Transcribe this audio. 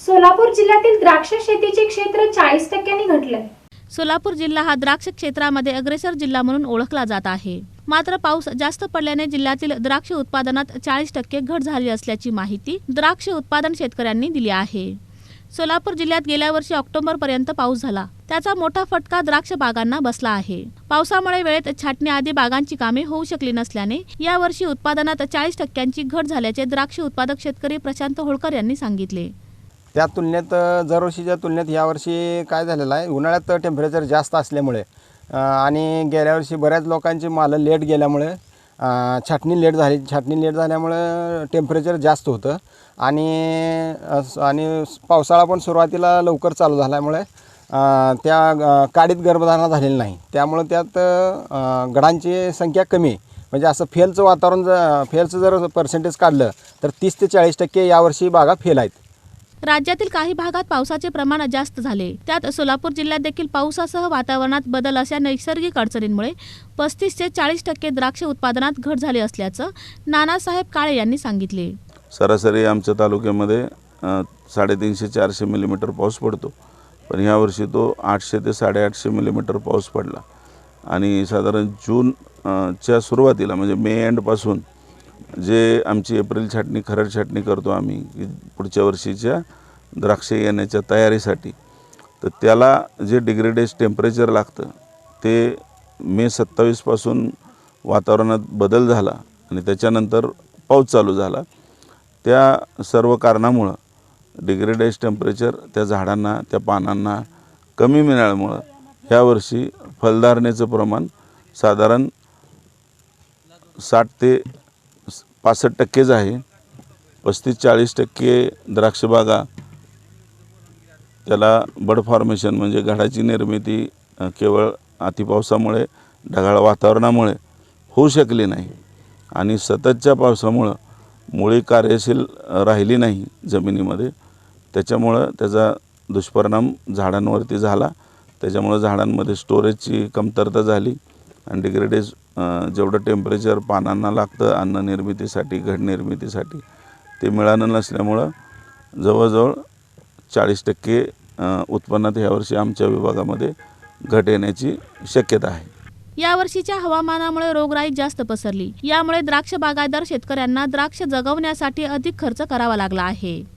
सोलापूर जिल्ह्यातील द्राक्ष शेतीचे क्षेत्र चाळीस टक्क्यांनी घटलंय. सोलापूर जिल्हा हा द्राक्ष क्षेत्रामध्ये अग्रेसर जिल्हा म्हणून ओळखला जात आहे. मात्र पाऊस जास्त पडल्याने जिल्ह्यातील द्राक्ष उत्पादनात चाळीस टक्के घट झाली असल्याची माहिती द्राक्ष उत्पादन शेतकऱ्यांनी दिली आहे. सोलापूर जिल्ह्यात गेल्या वर्षी ऑक्टोबर पर्यंत पाऊस झाला. त्याचा मोठा फटका द्राक्ष बागांना बसला आहे. पावसामुळे वेळेत छाटणीआधी बागांची कामे होऊ शकली नसल्याने यावर्षी उत्पादनात चाळीस टक्क्यांची घट झाल्याचे द्राक्ष उत्पादक शेतकरी प्रशांत होळकर यांनी सांगितले. त्या तुलनेत दरवर्षीच्या तुलनेत यावर्षी काय झालेलं आहे? उन्हाळ्यात टेम्परेचर जास्त असल्यामुळे आणि गेल्या वर्षी बऱ्याच लोकांची मालं लेट गेल्यामुळे छाटणी लेट झाली. छाटणी लेट झाल्यामुळं टेम्परेचर जास्त होतं. आणि आणि पावसाळा पण सुरुवातीला लवकर चालू झाल्यामुळे त्या काडीत गर्भधारणा झालेली नाही. त्यामुळं त्यात गडांची संख्या कमी आहे. म्हणजे असं फेलचं वातावरण ज फेलचं जर पर्सेंटेज काढलं तर तीस ते चाळीस टक्के यावर्षी बागा फेल आहेत. राज्यातील काही भागात पावसाचे प्रमाण जास्त झाले. त्यात सोलापूर जिल्ह्यात देखील पावसासह वातावरणात बदल अशा नैसर्गिक अडचणींमुळे पस्तीस ते चाळीस टक्के द्राक्ष उत्पादनात घट झाली असल्याचं नानासाहेब काळे यांनी सांगितले. सरासरी आमच्या तालुक्यामध्ये साडेतीनशे चारशे मिलीमीटर पाऊस पडतो. पण ह्यावर्षी तो आठशे ते साडेआठशे मिलीमीटर पाऊस पडला. आणि साधारण जून च्या सुरुवातीला म्हणजे मे एंडपासून जे आमची एप्रिल छाटणी खरड छाटणी करतो आम्ही की पुढच्या वर्षीच्या द्राक्ष येण्याच्या तयारीसाठी. तर त्याला जे डिग्रेडेज टेम्परेचर लागतं ते मे सत्तावीसपासून वातावरणात बदल झाला आणि त्याच्यानंतर पाऊस चालू झाला. त्या सर्व कारणामुळं डिग्रेडेज टेम्परेचर त्या झाडांना त्या पानांना कमी मिळाल्यामुळं ह्यावर्षी फलधारणेचं प्रमाण साधारण साठ ते पासष्ट टक्केच आहे. पस्तीस चाळीस टक्के द्राक्षबागा त्याला बड फॉर्मेशन म्हणजे घडाची निर्मिती केवळ अतिपावसामुळे ढगाळ वातावरणामुळे होऊ शकली नाही. आणि सततच्या पावसामुळं मुळी कार्यशील राहिली नाही जमिनीमध्ये. त्याच्यामुळं त्याचा दुष्परिणाम झाडांवरती झाला. त्याच्यामुळं झाडांमध्ये स्टोरेजची कमतरता झाली. आणि डिग्रेडेज जेवढं टेम्परेचर पानांना लागतं अन्न निर्मितीसाठी घड निर्मितीसाठी ते मिळालं नसल्यामुळं जवळजवळ चाळीस टक्के उत्पन्नात ह्यावर्षी आमच्या विभागामध्ये घट येण्याची शक्यता आहे. यावर्षीच्या हवामानामुळे रोगराई जास्त पसरली. यामुळे द्राक्ष बागायतदार शेतकऱ्यांना द्राक्ष जगवण्यासाठी अधिक खर्च करावा लागला आहे.